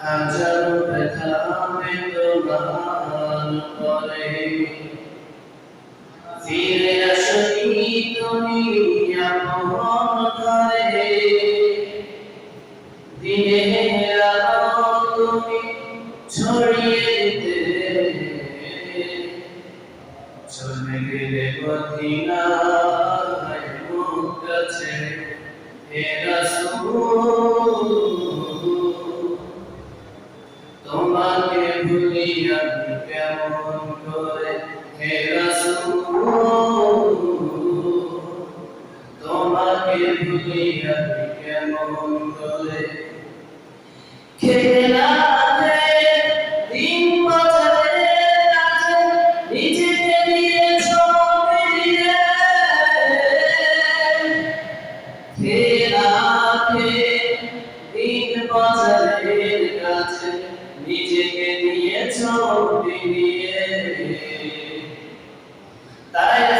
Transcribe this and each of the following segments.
হাজারো ব্যথা বেদনার পরে ফিরে আসনি তুমি আপন ঘরে দিনের আলো তুমি ছড়িয়ে দিতে চলে গেলে মদিনায় মুখ কাছে হে রাসূল নিজেকে নিয়ে নিজেকে নিয়ে তাই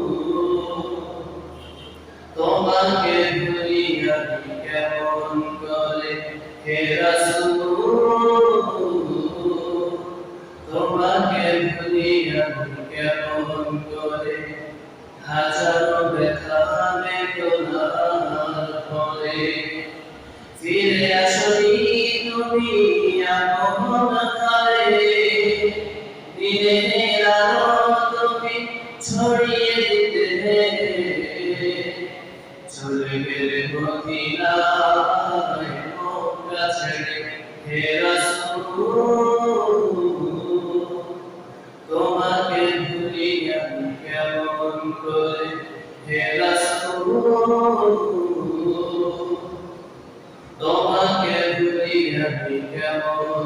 তোমাকে আমি কেমন করে হে তোমাকে ভুলি কেমন করে হাজারো ব্যথা বেদনার পরে ফিরে আসনি তুমি আপন ঘরে দিনের আলো তুমি ছড়িয়ে তোমাকে ভুলি আমি কেমন করে। হে তোমাকে ভুলি আমি কেমন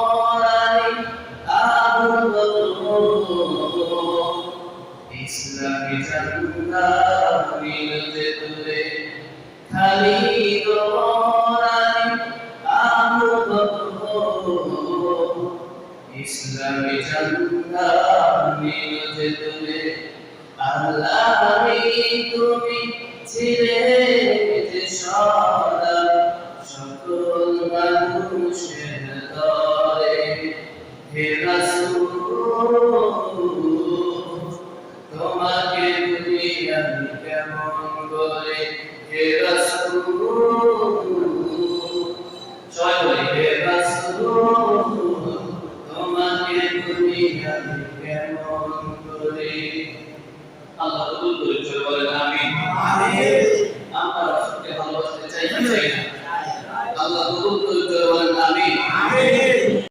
ইসলামী জান্নাত মিলতে তুলে খালি তোমারাই আগুন ইসলামী জান্নাত মিলতে তুলে আল্লাহ তুমি ছিলে যে সদা সকল মানুষের তরে হে রাসূল তোমাকে বুঝি আমি কেমন করে হে বলে হে তোমাকে ভুলি আমি কেমন করে আল্লাহ কবুল চলে